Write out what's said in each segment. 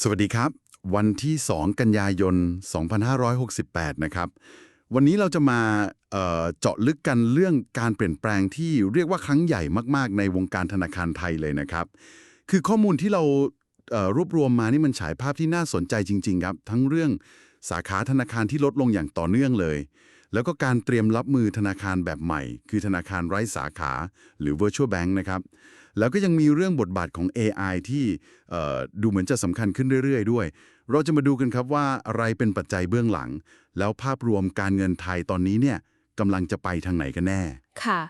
สวัสดีครับ วันที่ 2 กันยายน 2568 นะครับ วันนี้เราจะมาเเจาะลึกกันเรื่องการเปลี่ยนแปลงที่เรียกว่าครั้งใหญ่มาก ๆ ในวงการธนาคารไทยเลยนะครับ คือข้อมูลที่เรารวบรวมมานี่มันฉายภาพที่น่าสนใจจริง ๆ ครับ ทั้งเรื่องสาขาธนาคารที่ลดลงอย่างต่อเนื่องเลย แล้วก็การเตรียมรับมือธนาคารแบบใหม่ คือธนาคารไร้สาขาหรือ virtual bank นะครับ แล้วก็ยังมีเรื่องบทบาทของ AI ที่ดูเหมือนจะสำคัญขึ้นเรื่อยๆ ด้วย เราจะมาดูกันครับว่าอะไรเป็นปัจจัยเบื้องหลัง แล้วภาพรวมการเงินไทยตอนนี้เนี่ยกำลังจะไปทางไหนกันแน่ ค่ะ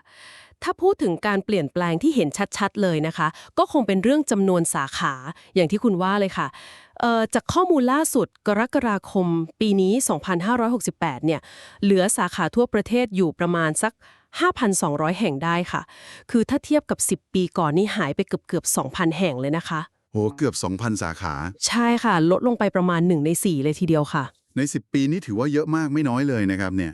ถ้าพูดถึงการเปลี่ยนแปลงที่เห็นชัดๆ เลยนะคะ ก็คงเป็นเรื่องจำนวนสาขาอย่างที่คุณว่าเลยค่ะ จากข้อมูลล่าสุดกรกฎาคมปีนี้ 2568 เนี่ย เหลือสาขาทั่วประเทศอยู่ประมาณสัก 5,200 แห่งได้ค่ะ คือถ้าเทียบกับ 10 ปีก่อนนี่หายไปเกือบๆ2,000 แห่งเลยนะคะ โห เกือบ 2,000 สาขา ใช่ค่ะ ลดลงไปประมาณ 1 ใน 4 เลยทีเดียวค่ะ ใน 10 ปีนี้ถือว่าเยอะมากไม่น้อยเลยนะครับเนี่ย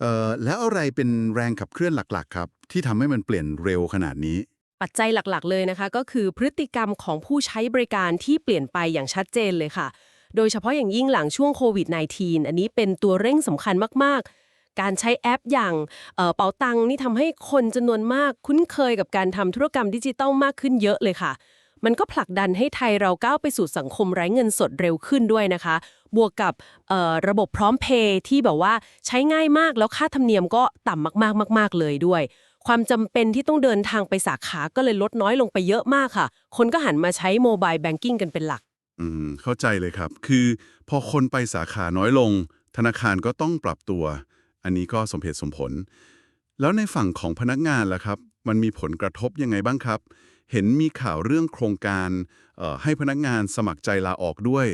เอ่อแล้วอะไรเป็นแรงขับเคลื่อนหลักๆ ครับ ที่ทำให้มันเปลี่ยนเร็วขนาดนี้ ปัจจัยหลักๆ เลยนะคะ ก็คือพฤติกรรมของผู้ใช้บริการที่เปลี่ยนไปอย่างชัดเจนเลยค่ะ โดยเฉพาะอย่างยิ่งหลังช่วงโควิด -19 อันนี้เป็นตัวเร่งสำคัญมากๆ การใช้แอปอย่างเอ่อเป๋าตังนี่ทำให้คนจำนวนมากคุ้นเคยกับการทำธุรกรรมดิจิตัลมากขึ้นเยอะเลยค่ะ มันก็ผลักดันให้ไทยเราก้าวไปสู่สังคมไร้เงินสดเร็วขึ้นด้วยนะคะ บวกกับเอ่อระบบพร้อมเพย์ที่แบบว่าใช้ง่ายมากแล้วค่าธรรมเนียมก็ต่ำมากๆมาก ๆเลยด้วย ความจำเป็นที่ต้องเดินทางไปสาขาก็เลยลดน้อยลงไปเยอะมากค่ะ คนก็หันมาใช้โมบายแบงกิ้งกันเป็นหลัก อืม เข้าใจเลยครับ คือพอคนไปสาขาน้อยลง ธนาคารก็ต้องปรับตัว อันนี้ก็สมเหตุสมผล แล้วในฝั่งของพนักงานล่ะครับ มันมีผลกระทบยังไงบ้างครับ เห็นมีข่าวเรื่องโครงการเอ่อให้พนักงานสมัครใจลาออกด้วย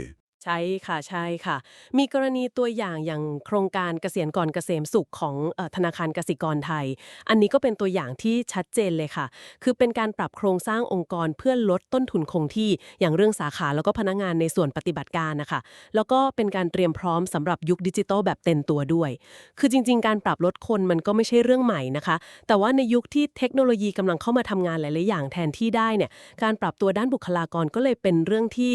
ใช่ค่ะใช่ค่ะ มีกรณีตัวอย่างอย่างโครงการเกษียณก่อนเกษมสุขของเออธนาคารกสิกรไทย อันนี้ก็เป็นตัวอย่างที่ชัดเจนเลยค่ะ คือเป็นการปรับโครงสร้างองค์กรเพื่อลดต้นทุนคงที่อย่างเรื่องสาขาแล้วก็พนักงานในส่วนปฏิบัติการนะคะ แล้วก็เป็นการเตรียมพร้อมสำหรับยุคดิจิทัลแบบเต็มตัวด้วย คือจริง ๆ การปรับลดคนมันก็ไม่ใช่เรื่องใหม่นะคะ แต่ว่าในยุคที่เทคโนโลยีกำลังเข้ามาทำงานหลายๆอย่างแทนที่ได้เนี่ยการปรับตัวด้านบุคลากรก็เลยเป็นเรื่องที่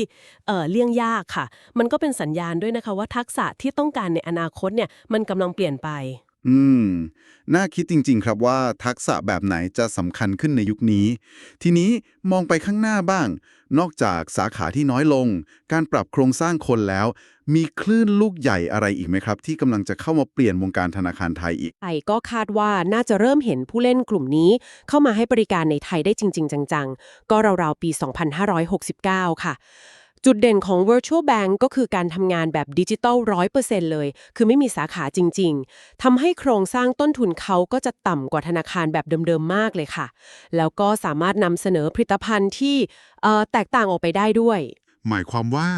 เอ่อเลี่ยงยากค่ะมันก็เป็นสัญญาณด้วยนะคะว่าทักษะที่ต้องการในอนาคตเนี่ยมันกำลังเปลี่ยนไป อืม น่าคิดจริง ๆ ครับว่าทักษะแบบไหนจะสำคัญขึ้นในยุคนี้ ทีนี้มองไปข้างหน้าบ้าง นอกจากสาขาที่น้อยลง การปรับโครงสร้างคนแล้ว มีคลื่นลูกใหญ่อะไรอีกไหมครับ ที่กำลังจะเข้ามาเปลี่ยนวงการธนาคารไทยอีก ไทยก็คาดว่าน่าจะเริ่มเห็นผู้เล่นกลุ่มนี้ เข้ามาให้บริการในไทยได้จริง ๆ จัง ๆ ก็ราวๆ ปี 2569 ค่ะ จุดเด่นของ Virtual Bank ก็คือการทำงานแบบดิจิตอล100%เลย คือไม่มีสาขาจริง ๆ ทำให้โครงสร้างต้นทุนเขาก็จะต่ำกว่าธนาคารแบบเดิม ๆ มากเลยค่ะ แล้วก็สามารถนำเสนอผลิตภัณฑ์ที่เอ่อแตกต่างออกไปได้ด้วย หมายความว่า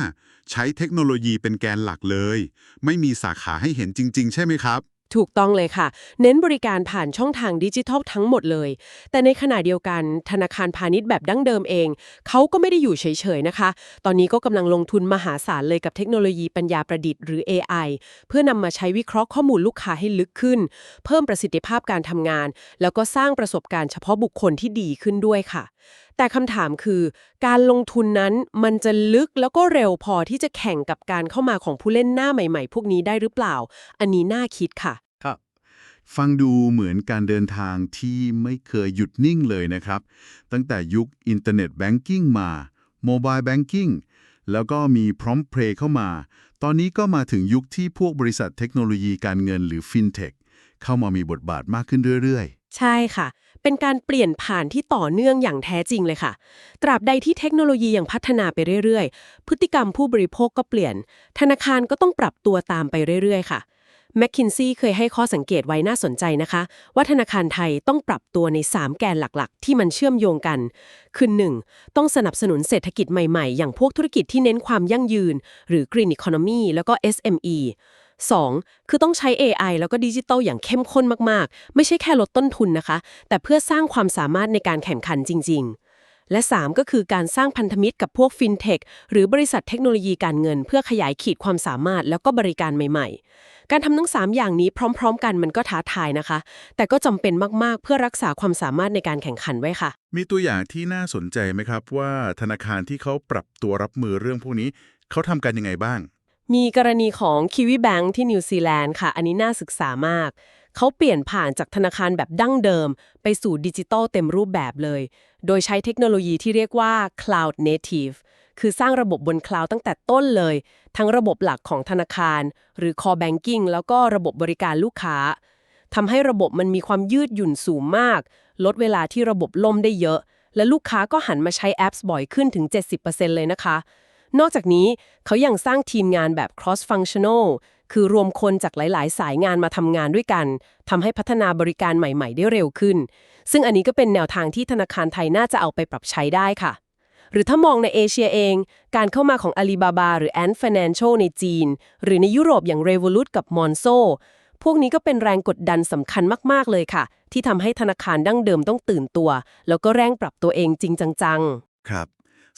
ใช้เทคโนโลยีเป็นแกนหลักเลย ไม่มีสาขาให้เห็นจริง ๆ ใช่ไหมครับ ถูกต้องเลยค่ะ เน้นบริการผ่านช่องทางดิจิทัลทั้งหมดเลย แต่ในขณะเดียวกันธนาคารพาณิชย์แบบดั้งเดิมเอง เขาก็ไม่ได้อยู่เฉยๆนะคะ ตอนนี้ก็กำลังลงทุนมหาศาลเลยกับเทคโนโลยีปัญญาประดิษฐ์หรือ AI เพื่อนำมาใช้วิเคราะห์ข้อมูลลูกค้าให้ลึกขึ้น เพิ่มประสิทธิภาพการทำงาน แล้วก็สร้างประสบการณ์เฉพาะบุคคลที่ดีขึ้นด้วยค่ะ แต่คำถามคือ การลงทุนนั้นมันจะลึกแล้วก็เร็วพอที่จะแข่งกับการเข้ามาของผู้เล่นหน้าใหม่ๆ พวกนี้ได้หรือเปล่า อันนี้น่าคิดค่ะ ครับ ฟังดูเหมือนการเดินทางที่ไม่เคยหยุดนิ่งเลยนะครับ ตั้งแต่ยุคอินเทอร์เน็ตแบงกิ้งมาโมบายแบงกิ้งแล้วก็มีพร้อมเพลย์เข้ามา ตอนนี้ก็มาถึงยุคที่พวกบริษัทเทคโนโลยีการเงินหรือฟินเทคเข้ามามีบทบาทมากขึ้นเรื่อยใช่ค่ะ เป็นการเปลี่ยนผ่านที่ต่อเนื่องอย่างแท้จริงเลยค่ะ ตราบใดที่เทคโนโลยียังพัฒนาไปเรื่อยๆ พฤติกรรมผู้บริโภคก็เปลี่ยน ธนาคารก็ต้องปรับตัวตามไปเรื่อยๆ ค่ะแมคคินซี่เคยให้ข้อสังเกตไว้น่าสนใจนะคะ ว่าธนาคารไทยต้องปรับตัวใน 3 แกนหลักๆ ที่มันเชื่อมโยงกันคือ 1. ต้องสนับสนุนเศรษฐกิจใหม่ๆ อย่างพวกธุรกิจที่เน้นความยั่งยืน หรือ Green Economy แล้วก็ SME 2. คือต้องใช้ AI แล้วก็ดิจิทัลอย่างเข้มข้นมากๆ ไม่ใช่แค่ลดต้นทุนนะคะ แต่เพื่อสร้างความสามารถในการแข่งขันจริง ๆ และ 3 ก็คือการสร้างพันธมิตรกับพวกฟินเทคหรือบริษัทเทคโนโลยีการเงิน เพื่อขยายขีดความสามารถแล้วก็บริการใหม่ ๆ การทำทั้ง 3 อย่างนี้พร้อม ๆ กันมันก็ท้าทายนะคะ แต่ก็จำเป็นมากๆ เพื่อรักษาความสามารถในการแข่งขันไว้ค่ะ มีตัวอย่างที่น่าสนใจไหมครับว่าธนาคารที่เขาปรับตัวรับมือเรื่องพวกนี้เขาทำกันยังไงบ้าง มีกรณีของ Kiwi Bank ที่นิวซีแลนด์ค่ะ อันนี้น่าศึกษามาก เขาเปลี่ยนผ่านจากธนาคารแบบดั้งเดิม ไปสู่ดิจิตอลเต็มรูปแบบเลย โดยใช้เทคโนโลยีที่เรียกว่า Cloud Native คือสร้างระบบบนคลาวด์ตั้งแต่ต้นเลย ทั้งระบบหลักของธนาคาร หรือ Core Banking แล้วก็ระบบบริการลูกค้าทำให้ระบบมันมีความยืดหยุ่นสูงมาก ลดเวลาที่ระบบล่มได้เยอะ และลูกค้าก็หันมาใช้แอปบ่อยขึ้นถึง 70%เลยนะคะ นอกจากนี้เขายังสร้างทีมงานแบบ cross functional คือรวมคนจากหลาย ๆ สายงานมาทำงานด้วยกันทำให้พัฒนาบริการใหม่ ๆ ได้เร็วขึ้น ซึ่งอันนี้ก็เป็นแนวทางที่ธนาคารไทยน่าจะเอาไปปรับใช้ได้ค่ะ หรือถ้ามองในเอเชียเอง การเข้ามาของ Alibaba หรือ Ant Financial ในจีน หรือในยุโรปอย่าง Revolut กับ Monzo พวกนี้ก็เป็นแรงกดดันสำคัญมาก ๆ เลยค่ะ ที่ทำให้ธนาคารดั้งเดิมต้องตื่นตัว แล้วก็แรงปรับตัวเองจริงจังๆ ครับ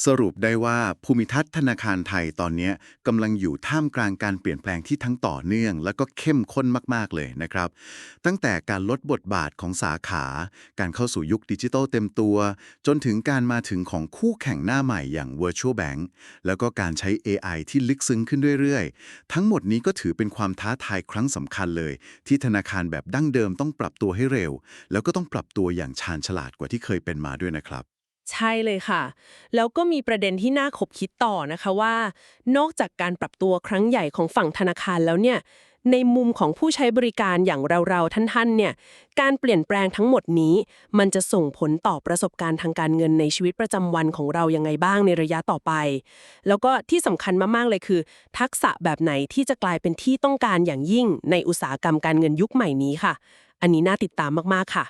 สรุปได้ว่าภูมิทัศน์ธนาคารไทยตอนนี้กำลังอยู่ท่ามกลางการเปลี่ยนแปลงที่ทั้งต่อเนื่อง และก็เข้มข้นมากๆเลยนะครับ ตั้งแต่การลดบทบาทของสาขา การเข้าสู่ยุคดิจิทัลเต็มตัว จนถึงการมาถึงของคู่แข่งหน้าใหม่อย่าง Virtual Bank แล้วก็การใช้ AI ที่ลึกซึ้งขึ้นเรื่อยๆ ทั้งหมดนี้ก็ถือเป็นความท้าทายครั้งสำคัญเลย ที่ธนาคารแบบดั้งเดิมต้องปรับตัวให้เร็ว แล้วก็ต้องปรับตัวอย่างชาญฉลาดกว่าที่เคยเป็นมาด้วยนะครับ ใช่เลยค่ะ แล้วก็มีประเด็นที่น่าขบคิดต่อนะคะว่า นอกจากการปรับตัวครั้งใหญ่ของฝั่งธนาคารแล้วเนี่ย ในมุมของผู้ใช้บริการอย่างเราๆท่านๆ เนี่ย การเปลี่ยนแปลงทั้งหมดนี้ มันจะส่งผลต่อประสบการณ์ทางการเงินในชีวิตประจำวันของเรายังไงบ้างในระยะต่อไป แล้วก็ที่สำคัญมากๆเลยคือ ทักษะแบบไหนที่จะกลายเป็นที่ต้องการอย่างยิ่งในอุตสาหกรรมการเงินยุคใหม่นี้ค่ะ อันนี้น่าติดตามมากๆค่ะ